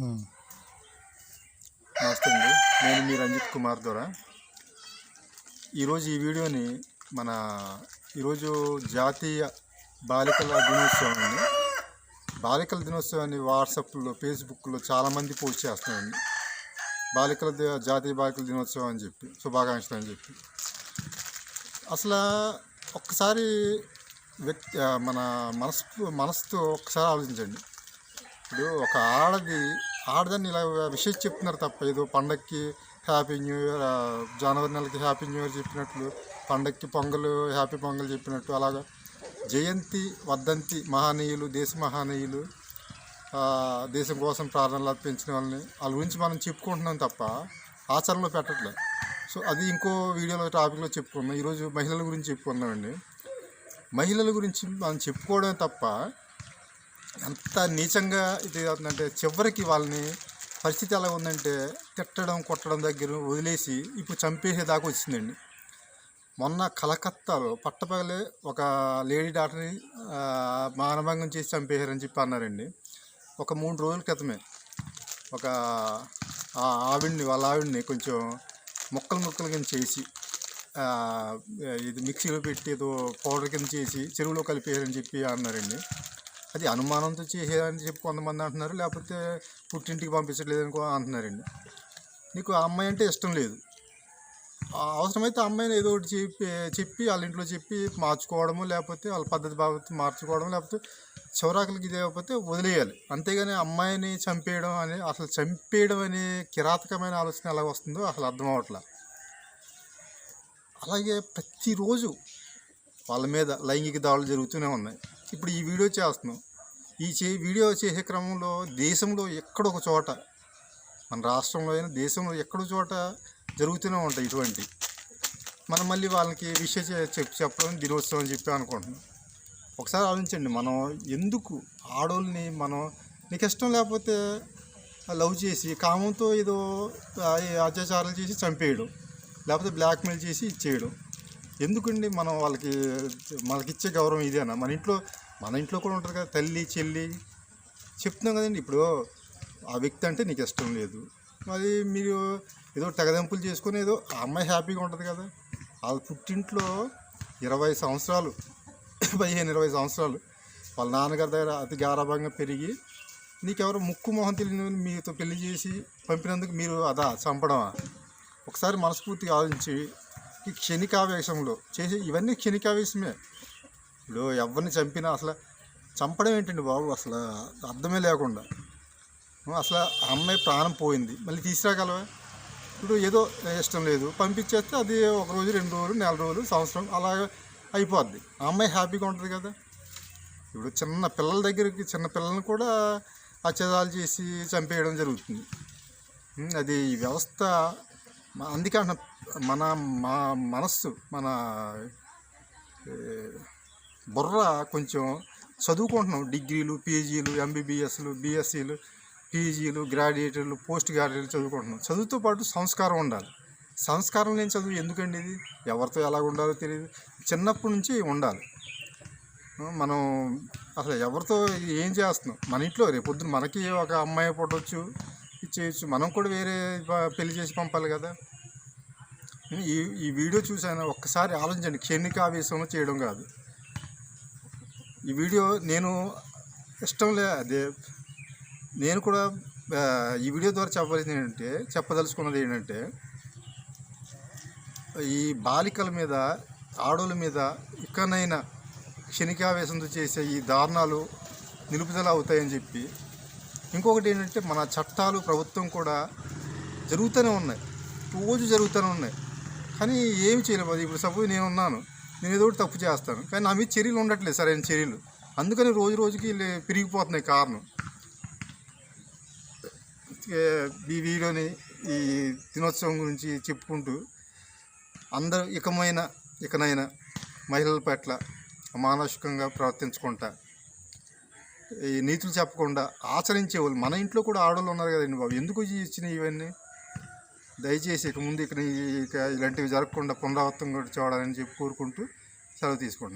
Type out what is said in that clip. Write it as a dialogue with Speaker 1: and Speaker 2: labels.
Speaker 1: నమస్తే అండి. నేను మీ రంజిత్ కుమార్ ద్వారా. ఈరోజు ఈ వీడియోని మన ఈరోజు జాతీయ బాలికల దినోత్సవం అండి. బాలికల దినోత్సవాన్ని వాట్సాప్లో ఫేస్బుక్లో చాలామంది పోస్ట్ చేస్తున్నారండి. బాలికల జాతీయ బాలికల దినోత్సవం అని చెప్పి శుభాకాంక్షలు అని చెప్పి. అసలు ఒక్కసారి వ్యక్తి మన మనసు మనసుతో ఒక్కసారి ఆలోచించండి. ఇప్పుడు ఒక ఆడది ఆడదాన్ని ఇలా విషయం చెప్తున్నారు తప్ప ఏదో పండక్కి హ్యాపీ న్యూ ఇయర్ జనవరి నెలకి హ్యాపీ న్యూ ఇయర్ చెప్పినట్లు పండక్కి పొంగల్ హ్యాపీ పొంగల్ చెప్పినట్టు అలాగా జయంతి వర్ధంతి మహానీయులు దేశ మహానీయులు దేశం కోసం ప్రార్థనలు అర్పించిన వాళ్ళని వాళ్ళ గురించి మనం చెప్పుకుంటున్నాం తప్ప ఆచరణలో పెట్టట్లేదు సో అది ఇంకో వీడియోలో టాపిక్లో చెప్పుకున్నాం ఈరోజు మహిళల గురించి చెప్పుకుందామండి. మహిళల గురించి మనం చెప్పుకోవడమే తప్ప ఎంత నీచంగా ఇది అవుతుందంటే చివరికి వాళ్ళని పరిస్థితి ఎలా ఉందంటే తిట్టడం కొట్టడం దగ్గర వదిలేసి ఇప్పుడు చంపేసే దాకా వచ్చిందండి. మొన్న కలకత్తాలో పట్టపగలే ఒక లేడీ డాక్టర్ని మానభంగం చేసి చంపేశారని చెప్పి అన్నారండి. ఒక మూడు రోజుల క్రితమే ఒక ఆవిడ్ని వాళ్ళ ఆవిడ్ని కొంచెం ముక్కలు ముక్కలు కింద చేసి ఇది మిక్సీలో పెట్టి ఏదో పౌడర్ కింద చేసి చెరువులో కలిపేయారని చెప్పి అన్నారండి. అది అనుమానంతో చేసేదని చెప్పి కొంతమంది అంటున్నారు లేకపోతే పుట్టింటికి పంపించట్లేదని కూడా అంటున్నారండి. నీకు ఆ అమ్మాయి అంటే ఇష్టం లేదు. అవసరమైతే అమ్మాయిని ఏదో ఒకటి చెప్పి చెప్పి వాళ్ళ ఇంట్లో చెప్పి మార్చుకోవడము లేకపోతే వాళ్ళ పద్ధతి బాబు మార్చుకోవడం లేకపోతే చివరాకులకి ఇది లేకపోతే వదిలేయాలి. అంతేగాని అమ్మాయిని చంపేయడం అనే అసలు చంపేయడం అనే కిరాతకమైన ఆలోచన ఎలా వస్తుందో అసలు అర్థం అవట్లా అలాగే ప్రతిరోజు వాళ్ళ మీద లైంగిక దాడులు జరుగుతూనే ఉన్నాయి. ఇప్పుడు ఈ వీడియో చేస్తున్నాం. ఈ చే వీడియో చేసే క్రమంలో దేశంలో ఎక్కడొక చోట మన రాష్ట్రంలో అయినా దేశంలో ఎక్కడో చోట జరుగుతూనే ఉంటాయి ఇటువంటి. మనం మళ్ళీ వాళ్ళకి విషయం చెప్పి చెప్పడం దినోత్సవం అని చెప్పి అనుకుంటున్నాం. ఒకసారి ఆలోచించండి మనం ఎందుకు ఆడోళ్ళని మనం నీకు ఇష్టం లేకపోతే లవ్ చేసి కామంతో ఏదో అత్యాచారాలు చేసి చంపేయడం లేకపోతే బ్లాక్మెయిల్ చేసి ఇచ్చేయడం. ఎందుకండి మనం వాళ్ళకి మనకి ఇచ్చే గౌరవం ఇదేనా మన ఇంట్లో మన ఇంట్లో కూడా ఉంటుంది కదా తల్లి చెల్లి. చెప్తున్నాం కదండి ఇప్పుడు ఆ వ్యక్తి అంటే నీకు ఇష్టం లేదు. మరి మీరు ఏదో తెగదెంపులు చేసుకుని ఏదో ఆ అమ్మాయి హ్యాపీగా ఉంటుంది కదా. వాళ్ళ పుట్టింట్లో ఇరవై సంవత్సరాలు పదిహేను ఇరవై సంవత్సరాలు వాళ్ళ నాన్నగారి దగ్గర అతి గారాభంగా పెరిగి నీకెవరో ముక్కు మొహం తెలియని మీతో పెళ్ళి చేసి పంపినందుకు మీరు అదా చంపడమా? ఒకసారి మనస్ఫూర్తిగా ఆలోచించి ఈ క్షణికావేశంలో చేసే ఇవన్నీ క్షణికావేశమే. ఇప్పుడు ఎవరిని చంపినా అసలు చంపడం ఏంటండి బాబు? అసలు అర్థమే లేకుండా. అసలు అమ్మాయి ప్రాణం పోయింది. మళ్ళీ తీసుకురాగలవా? ఇప్పుడు ఏదో ఇష్టం లేదు. పంపించేస్తే అది ఒక రోజు రెండు రోజులు నెల రోజులు సంవత్సరం అలా అయిపోద్ది. ఆ అమ్మాయి హ్యాపీగా ఉంటుంది కదా. ఇప్పుడు చిన్న పిల్లల దగ్గరికి చిన్న పిల్లల్ని కూడా అత్యాచారాలు చేసి చంపేయడం జరుగుతుంది. అది ఈ వ్యవస్థ అందుకే అంటున్నా, మన మా మనస్సు మన బుర్ర కొంచెం చదువుకుంటున్నాం. డిగ్రీలు పీజీలు ఎంబీబీఎస్లు బీఎస్సీలు పీజీలు గ్రాడ్యుయేటర్లు పోస్ట్ గ్రాడ్యుయేట్లు చదువుకుంటున్నాం. చదువుతో పాటు సంస్కారం ఉండాలి. సంస్కారం లేని చదువు ఎందుకండి ఇది? ఎవరితో ఎలా ఉండాలో తెలియదు చిన్నప్పటి నుంచి ఉండాలి. మనం అసలు ఎవరితో ఏం చేస్తున్నాం? మన ఇంట్లో రేపు మనకి ఒక అమ్మాయి పుట్టవచ్చు ఇచ్చేయచ్చు మనం కూడా వేరే పెళ్ళి చేసి పంపాలి కదా. ఈ ఈ వీడియో చూసాను ఒక్కసారి ఆలోచించండి. క్షణికావేశంలో చేయడం కాదు. ఈ వీడియో నేను ఇష్టం లే అదే నేను కూడా ఈ వీడియో ద్వారా చెప్పవలసింది ఏంటంటే చెప్పదలుచుకున్నది ఏంటంటే ఈ బాలికల మీద ఆడోళ్ళ మీద ఇకనైనా క్షణికావేశంతో చేసే ఈ దారుణాలు నిలుపుదల అవుతాయని చెప్పి ఇంకొకటి ఏంటంటే మన చట్టాలు ప్రభుత్వం కూడా జరుగుతూనే ఉన్నాయి. రోజు జరుగుతూనే ఉన్నాయి. కానీ ఏమి చేయలేము. అది ఇప్పుడు సపోజ్ నేను ఉన్నాను నేను ఏదో ఒకటి తప్పు చేస్తాను. కానీ నా మీద చర్యలు ఉండట్లేదు సరైన చర్యలు. అందుకని రోజు రోజుకి లే- పెరిగిపోతున్నాయి కారణం. ఈ వీడియోని ఈ దినోత్సవం గురించి చెప్పుకుంటూ అందరూ ఇకమైన ఇకనైనా మహిళల పట్ల మానసికంగా ప్రవర్తించకుండా ఈ నీతులు చెప్పకుండా ఆచరించే వాళ్ళు. మన ఇంట్లో కూడా ఆడవాళ్ళు ఉన్నారు కదండి బాబు. ఎందుకు ఇచ్చినాయి ఇవన్నీ? దయచేసి ఇక ముందు ఇక ఇక ఇలాంటివి జరగకుండా పునరావృతం కూడా చూడాలని చెప్పి కోరుకుంటూ సెలవు తీసుకుంటున్నాను